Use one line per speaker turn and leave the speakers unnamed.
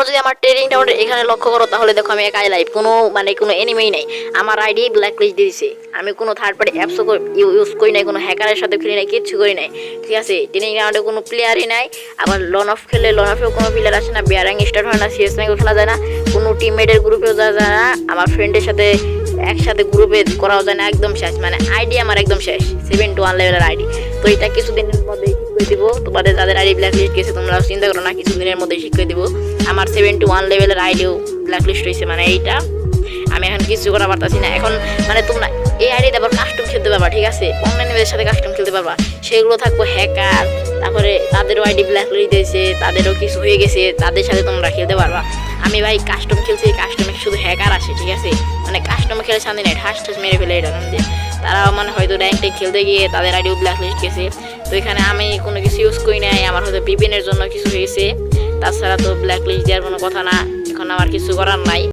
তোমরা যদি আমার ট্রেনিং টাউনের এখানে লক্ষ্য করো, তাহলে দেখো আমি একাই লাইভ কোনো মানে কোনো এনিমেই নাই। আমার আইডি ব্ল্যাক লিস্ট দিয়ে দিছে। আমি কোনো থার্ড পার্টি অ্যাপসও ইউজ করি নাই, কোনো হ্যাকারের সাথে খেলি নাই, কিচ্ছু করি নাই। ঠিক আছে? ট্রেনিং গ্রাউন্ডে কোনো প্লেয়ারই নাই। আবার লন অফ খেলে লন অফেও কোনো প্লেয়ার আসে না। বিয়ারাং স্টার্ট হয় না সিএস র্যাঙ্কও খেলা যায় না। কোনো টিমমেটের গ্রুপেও যাওয়া যায় না। আমার ফ্রেন্ডের সাথে একসাথে গ্রুপে করাও যায় না। একদম শেষ। মানে আইডি আমার একদম শেষ। সেভেন টু ওয়ান লেভেলের আইডি তো এটা কিছুদিনের মধ্যে করে দিব, তোমাদের যাদের আইডি ব্ল্যাক লিস্ট গেছে তোমরা চিন্তা করো না, কিছুদিনের মধ্যে ঠিক করে দিব। আমার সেভেন টু ওয়ান লেভেলের আইডিও ব্ল্যাক লিস্ট হয়েছে মানে এইটা। আমি এখন কিছু করা পারতাছি না। এখন মানে তোমরা এই আইডিতে আবার কাস্টম খেলতে পারবা, ঠিক আছে? অনলাইনের সাথে কাস্টম খেলতে পারবা। সেগুলো থাকব হ্যাকার তারপরে তাদেরও আইডি ব্ল্যাক লিস্ট দিয়েছে, তাদেরও কিছু হয়ে গেছে, তাদের সাথে তোমরা খেলতে পারবা। আমি ভাই কাস্টম খেলছি কাস্টমে শুধু হ্যাকার আসে ঠিক আছে? মানে কাস্টমে খেলে শান্তি নাই, ঠাস ঠাস মেরে ফেলে এটা তারা মানে হয়তো র্যাঙ্কটে খেলতে গিয়ে তাদের আইডিও ব্ল্যাক লিস্ট গেছে। তো এখানে আমি কোনো কিছু ইউজ করি নাই, আমার হয়তো বিপিনের জন্য কিছু হয়েছে। তাছাড়া তো ব্ল্যাক লিস্ট দেওয়ার কোনো কথা না, এখন আমার কিছু করার নাই।